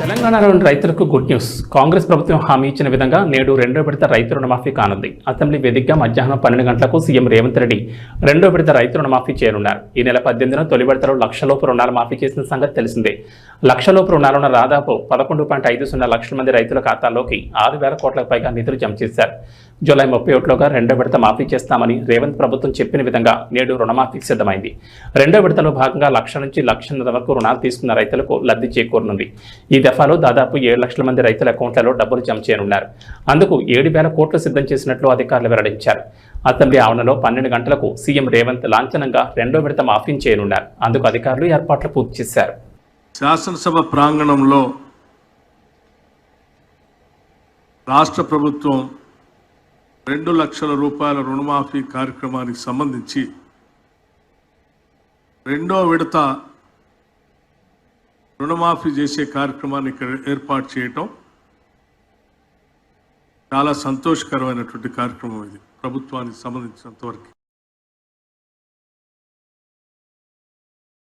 తెలంగాణలోని రైతులకు good news. Congress ప్రభుత్వం హామీ ఇచ్చిన విధంగా నేడు రెండో విడత రైతు రుణమాఫీ కానుంది. అసెంబ్లీ వేదికగా మధ్యాహ్నం పన్నెండు గంటలకు సీఎం రేవంత్ రెడ్డి రెండో విడత రైతు రుణమాఫీ చేయనున్నారు. ఈ నెల పద్దెనిమిదిన తొలి విడతలో లక్షలోపు రుణాలు మాఫీ చేసిన సంగతి తెలిసిందే. లక్షలోపు రుణాలున్న దాదాపు పదకొండు పాయింట్ ఐదు సున్నా లక్షల మంది రైతుల ఖాతాల్లోకి ఆరు వేల కోట్లకు పైగా నిధులు జమ చేశారు. జూలై ముప్పై ఒకటిలోగా రెండో విడత మాఫీ చేస్తామని రేవంత్ ప్రభుత్వం చెప్పిన విధంగా నేడు రుణమాఫీకి సిద్ధమైంది. రెండో విడతలో భాగంగా లక్ష నుంచి లక్షన్నర వరకు రుణాలు తీసుకున్న రైతులకు లబ్ధి చేకూరనుంది. ఈ దఫాలో దాదాపు ఏడు లక్షల మంది రైతుల అకౌంట్లలో డబ్బులు జమ చేయనున్నారు. అందుకు ఏడు వేల కోట్లు సిద్ధం చేసినట్లు అధికారులు వెల్లడించారు. అసెంబ్లీ ఆవరణలో పన్నెండు గంటలకు సీఎం రేవంత్ లాంఛనంగా రెండో విడత మాఫీ చేయనున్నారు. అందుకు అధికారులు ఏర్పాట్లు పూర్తి చేశారు. శాసనసభ ప్రాంగణంలో రాష్ట్ర ప్రభుత్వం రెండు లక్షల రూపాయల రుణమాఫీ కార్యక్రమానికి సంబంధించి రెండో విడత రుణమాఫీ చేసే కార్యక్రమాన్ని ఇక్కడ ఏర్పాటు చేయటం చాలా సంతోషకరమైనటువంటి కార్యక్రమం ఇది ప్రభుత్వానికి సంబంధించినంత వరకు